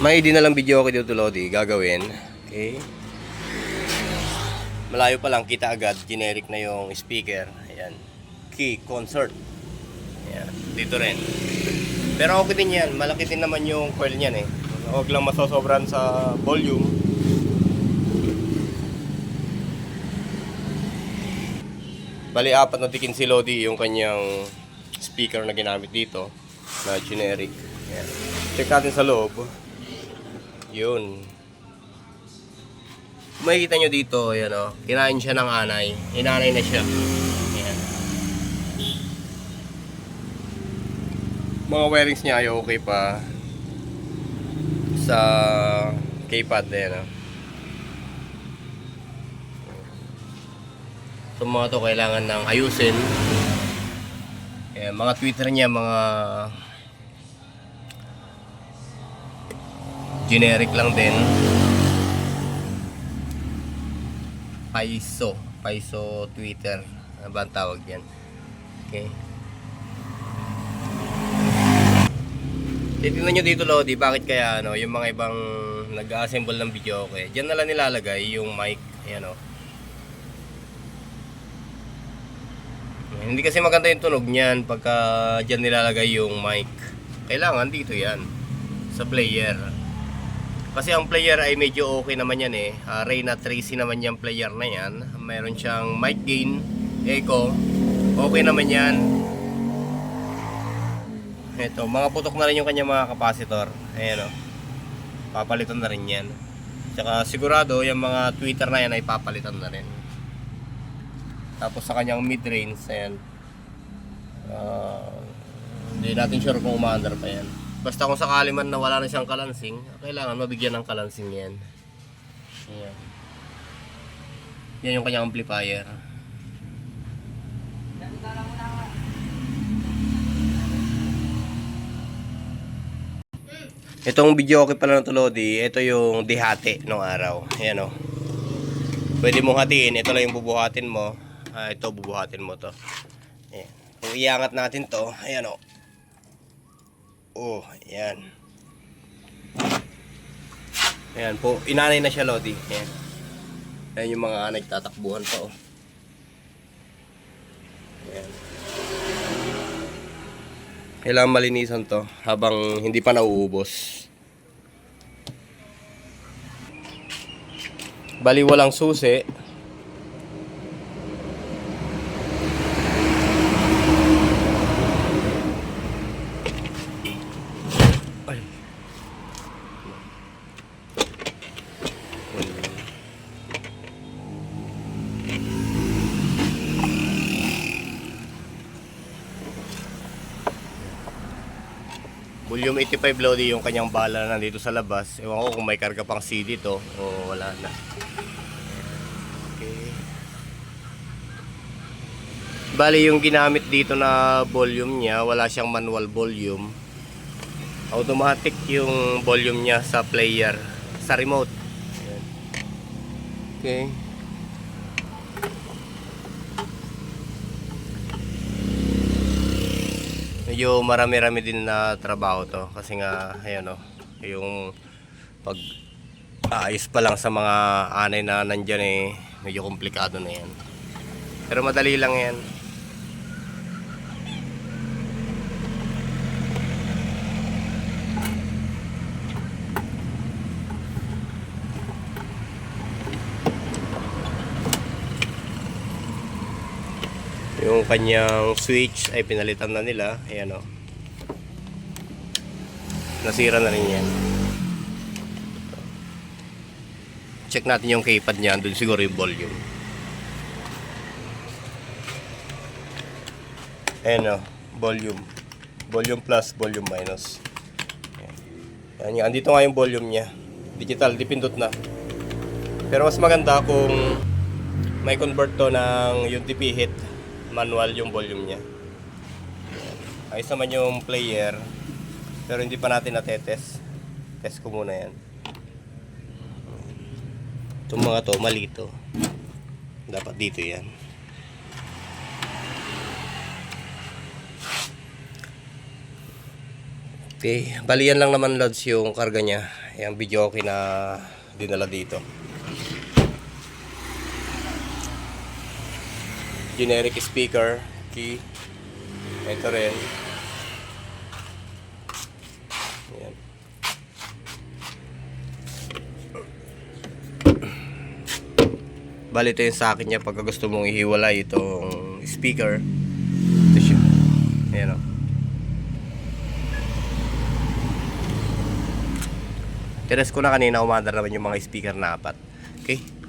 May dinalang video ako dito Lodi, gagawin. Okay. Malayo pa lang, kita agad, generic na yung speaker. Ayan. Key, concert. Ayan. Dito rin. Pero okay din yan, malaki din naman yung coil niyan eh. Huwag lang masosobran sa volume. Bali, apat na tikin si Lodi yung kanyang speaker na ginamit dito na generic. Ayan. Check natin sa loob. Yun. Makikita nyo dito, ayan o. Kinain siya ng anay. Inanay na siya. Ayan. Mga wirings niya ay okay pa. Sa K-pad, ayan o. So mga to kailangan ng ayusin. Ayan, mga Twitter niya, mga generic lang din. Paiso. Paiso Twitter. Ano ba ang tawag yan? Okay. Titignan nyo dito Lodi, bakit kaya ano, yung mga ibang nag-assemble ng video okay. Diyan na lang nilalagay yung mic. Ayan o. Hindi kasi maganda yung tunog niyan pagka diyan nilalagay yung mic. Kailangan dito yan sa player. Kasi ang player ay medyo okay naman yan eh. Uh, Reyna Tracy naman yung player na yan. Meron siyang mic gain, echo. Okay naman yan. Ito, mga putok na rin yung kanyang mga capacitor. Ayan o. Papalitan na rin yan. Tsaka sigurado yung mga tweeter na yan ay papalitan na rin. Tapos sa kanyang mid-range, ayan. Ah, hindi natin sure kung umaandar pa yan. Basta kung sakali man na wala na siyang kalansing, kailangan mabigyan ng kalansing yan. Ayan. Yan yung kanyang amplifier. Itong video okay pala ng Tulodi, ito yung dihati nung araw. Ayan o. Pwede mong hatiin, ito lang yung bubuhatin mo. Ah, ito bubuhatin mo to. Ayan. Kung iangat natin to, ayan o. Oh, ayan. Ayan po, inanay na siya Lodi. Ayan. Ayan yung mga nagtatakbuhan pa oh. Ayan. Kailangan malinisan to habang hindi pa nauubos. Bali walang susi. Ay. Volume 85 Lodi yung kanyang bala na nandito sa labas. Ewan ko kung may karga pang CD to o wala na. Okay. Bali yung ginamit dito na volume niya, wala siyang manual volume. Automatic yung volume niya sa player, sa remote. Okay. Medyo marami-rami din na trabaho to. Kasi nga ayan o yung pag ayos pa lang sa mga anay na nandyan eh medyo komplikado na yan. Pero madali lang yan yung kanyang switch ay pinalitan na nila. Ayan o nasira na rin yan. Check natin yung keypad niya. Doon siguro yung volume. Ayan o volume. Volume plus volume minus. Ayan yan andito nga yung volume niya. Digital dipindot na. Pero mas maganda kung may convert to ng UTP hit manual yung volume niya. Ayos naman yung player. Pero hindi pa natin natetest. Test ko muna yan. Itong mga to, mali to. Dapat dito yan. Okay, bali yan lang naman loads yung karga niya. yung video okay na dinala dito. Generic speaker, key. Ito rin. Ayan. Bali ito yung sa akin niya pagka gusto mong ihiwalay itong speaker. Ito siya. Ayan o. Tiras ko na kanina umandar naman yung mga speaker na apat. Okay?